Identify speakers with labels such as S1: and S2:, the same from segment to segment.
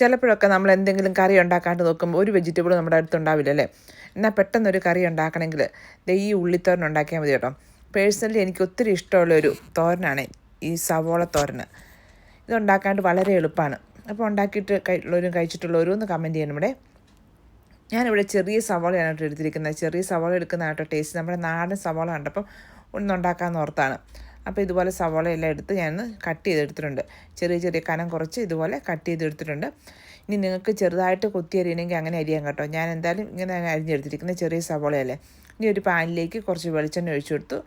S1: ചിലപ്പോഴൊക്കെ നമ്മൾ എന്തെങ്കിലും കറി ഉണ്ടാക്കാണ്ട് നോക്കുമ്പോൾ ഒരു വെജിറ്റബിൾ നമ്മുടെ അടുത്തുണ്ടാവില്ല അല്ലേ? എന്നാൽ പെട്ടെന്നൊരു കറി ഉണ്ടാക്കണമെങ്കിൽ ദേ ഈ ഉള്ളിത്തോരൻ ഉണ്ടാക്കിയാൽ മതി കേട്ടോ. പേഴ്സണലി എനിക്ക് ഒത്തിരി ഇഷ്ടമുള്ളൊരു തോരനാണ് ഈ സവോള തോരൻ ഇതുണ്ടാക്കാണ്ട് വളരെ എളുപ്പമാണ്. അപ്പോൾ ഉണ്ടാക്കിയിട്ട് കഴിച്ചുള്ളവരും കഴിച്ചിട്ടുള്ളവരും ഒന്ന് കമന്റ് ചെയ്യണം ഇവിടെ. ഞാനിവിടെ ചെറിയ സവോളയാണ് കേട്ടോ എടുത്തിരിക്കുന്നത്. ചെറിയ സവോള എടുക്കുന്ന ടേസ്റ്റ് നമ്മുടെ നാടൻ സവാള കണ്ടപ്പം ഒന്നുണ്ടാക്കാമെന്ന് ഓർത്താണ്. അപ്പോൾ ഇതുപോലെ സവോള എല്ലാം എടുത്ത് ഞാൻ കട്ട് ചെയ്തെടുത്തിട്ടുണ്ട്. ചെറിയ ചെറിയ കനം കുറച്ച് ഇതുപോലെ കട്ട് ചെയ്തെടുത്തിട്ടുണ്ട്. ഇനി നിങ്ങൾക്ക് ചെറുതായിട്ട് കൊത്തി അരിയണമെങ്കിൽ അങ്ങനെ അരിയാൻ കേട്ടോ. ഞാൻ എന്തായാലും ഇങ്ങനെ അരിഞ്ഞെടുത്തിരിക്കുന്നത് ചെറിയ സവാളയല്ലേ. ഇനി ഒരു പാനിലേക്ക് കുറച്ച് വെളിച്ചെണ്ണ ഒഴിച്ചു കൊടുത്തു.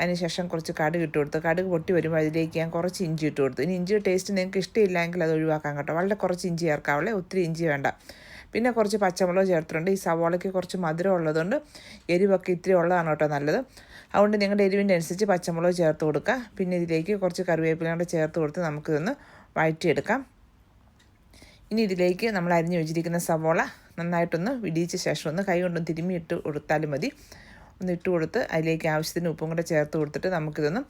S1: അതിനുശേഷം കുറച്ച് കടുക് ഇട്ട് കൊടുത്തു. കടുക് പൊട്ടി വരുമ്പോൾ അതിലേക്ക് ഞാൻ കുറച്ച് ഇഞ്ചി ഇട്ട് കൊടുത്തു. ഇനി ഇഞ്ചി ടേസ്റ്റ് നിങ്ങൾക്ക് ഇഷ്ടമില്ലെങ്കിൽ അത് ഒഴിവാക്കാം കേട്ടോ. വളരെ കുറച്ച് ഇഞ്ചി ചേർക്കാവുള്ളേ ഒത്തിരി ഇഞ്ചി വേണ്ട. പിന്നെ കുറച്ച് പച്ചമുളക് ചേർത്തിട്ടുണ്ട്. ഈ സവാളയ്ക്ക് കുറച്ച് മധുരം ഉള്ളതുകൊണ്ട് എരിവൊക്കെ ഇത്തിരി ഉള്ളതാണ് കേട്ടോ നല്ലത്. അതുകൊണ്ട് നിങ്ങളുടെ എരിവിന്റെ അനുസരിച്ച് പച്ചമുളക് ചേർത്ത് കൊടുക്കുക. പിന്നെ ഇതിലേക്ക് കുറച്ച് കറിവേപ്പില കൂടെ ചേർത്ത് കൊടുത്ത് നമുക്കിതൊന്ന് വഴറ്റിയെടുക്കാം. ഇനി ഇതിലേക്ക് നമ്മൾ അരിഞ്ഞു വെച്ചിരിക്കുന്ന സവോള നന്നായിട്ടൊന്ന് വിടിയിച്ച ശേഷം ഒന്ന് കൈ കൊണ്ടൊന്ന് തിരുമ്മി ഇട്ട് കൊടുത്താലും മതി. ഒന്ന് ഇട്ട് കൊടുത്ത് അതിലേക്ക് ആവശ്യത്തിന് ഉപ്പും കൂടെ ചേർത്ത് കൊടുത്തിട്ട് നമുക്കിതൊന്ന്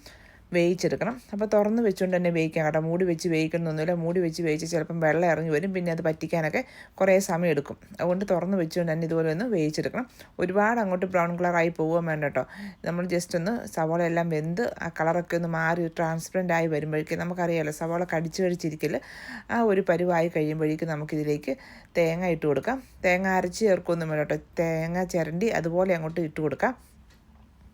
S1: വേവിച്ചെടുക്കണം. അപ്പോൾ തുറന്ന് വെച്ചുകൊണ്ട് തന്നെ വേവിക്കാം കേട്ടോ. മൂടി വെച്ച് വേവിക്കണമെന്നൊന്നുമില്ല മൂടി വെച്ച് വേവിച്ച് ചിലപ്പം വെള്ളം ഇറങ്ങി വരും. പിന്നെ അത് പറ്റിക്കാനൊക്കെ കുറേ സമയം എടുക്കും അതുകൊണ്ട് തുറന്ന് വെച്ചുകൊണ്ട് തന്നെ ഇതുപോലെ ഒന്ന് വേവിച്ചെടുക്കണം. ഒരുപാട് അങ്ങോട്ട് ബ്രൗൺ കളറായി പോകുകയും വേണ്ട കേട്ടോ. നമ്മൾ ജസ്റ്റ് ഒന്ന് സവാള എല്ലാം വെന്ത് ആ കളറൊക്കെ ഒന്ന് മാറി ട്രാൻസ്പെറന്റ് ആയി വരുമ്പോഴേക്കും നമുക്കറിയാമല്ലോ സവാള കടിച്ചു കടിച്ചിരിക്കൽ ആ ഒരു പരുവായി കഴിയുമ്പോഴേക്കും നമുക്കിതിലേക്ക് തേങ്ങ ഇട്ട് കൊടുക്കാം. തേങ്ങ അരച്ച് ചേർക്കൊന്നും വേണ്ട കേട്ടോ. തേങ്ങ ചിരണ്ടി അതുപോലെ അങ്ങോട്ട് ഇട്ട് കൊടുക്കാം.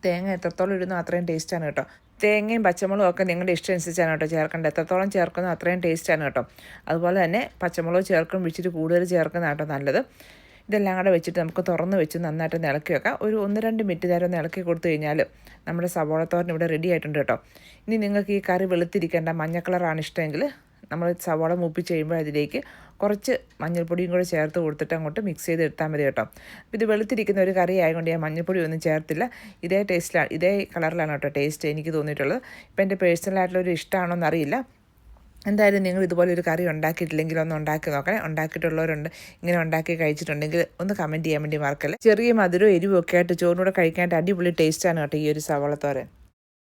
S1: തേങ്ങ എത്രത്തോളം ഇടുന്നോ അത്രയും ടേസ്റ്റാണ് കേട്ടോ. തേങ്ങയും പച്ചമുളകും ഒക്കെ നിങ്ങളുടെ ഇഷ്ടം അനുസരിച്ചാണ് കേട്ടോ ചേർക്കേണ്ടത്. എത്രത്തോളം ചേർക്കുന്നോ അത്രയും ടേസ്റ്റാണ് കേട്ടോ. അതുപോലെ തന്നെ പച്ചമുളക് ചേർക്കും ഇച്ചിരി കൂടുതൽ ചേർക്കുന്ന കേട്ടോ നല്ലത്. ഇതെല്ലാം കൂടെ വെച്ചിട്ട് നമുക്ക് തുറന്ന് വെച്ച് നന്നായിട്ട് ഇളക്കി വെക്കാം. ഒരു ഒന്ന് രണ്ട് മിനിറ്റ് നേരം ഒന്ന് ഇളക്കി കൊടുത്തു കഴിഞ്ഞാൽ നമ്മുടെ സവോളത്തോരൻ ഇവിടെ റെഡി ആയിട്ടുണ്ട് കേട്ടോ. ഇനി നിങ്ങൾക്ക് ഈ കറി വെളുത്തിരിക്കേണ്ട മഞ്ഞ കളറാണ് ഇഷ്ടമെങ്കിൽ നമ്മൾ സവാള മൂപ്പിച്ച് കഴിയുമ്പോൾ അതിലേക്ക് കുറച്ച് മഞ്ഞൾപ്പൊടിയും കൂടെ ചേർത്ത് കൊടുത്തിട്ട് അങ്ങോട്ട് മിക്സ് ചെയ്ത് എടുത്താൽ മതി കേട്ടോ. ഇത് വെളുത്തിരിക്കുന്ന ഒരു കറി ആയതുകൊണ്ട് ഞാൻ മഞ്ഞൾപ്പൊടി ഒന്നും ചേർത്തില്ല. ഇതേ ടേസ്റ്റിലാണ് ഇതേ കളറിലാണ് കേട്ടോ ടേസ്റ്റ് എനിക്ക് തോന്നിയിട്ടുള്ളത്. ഇപ്പം എന്റെ പേഴ്സണലായിട്ടുള്ള ഒരു ഇഷ്ടമാണോ എന്നറിയില്ല. എന്തായാലും നിങ്ങൾ ഇതുപോലെ ഒരു കറി ഉണ്ടാക്കിയിട്ടില്ലെങ്കിൽ ഒന്ന് ഉണ്ടാക്കി നോക്കണേ. ഉണ്ടാക്കിയിട്ടുള്ളവരുണ്ട് ഇങ്ങനെ ഉണ്ടാക്കി കഴിച്ചിട്ടുണ്ടെങ്കിൽ ഒന്ന് കമന്റ് ചെയ്യാൻ വേണ്ടി മറക്കല്ലേ. ചെറിയ മധുരവും എരിവും ഒക്കെ ആയിട്ട് ചോറിനൂടെ കഴിക്കാനായിട്ട് അടിപൊളി ടേസ്റ്റാണ് കേട്ടോ ഈ ഒരു സവാളത്തോരൻ.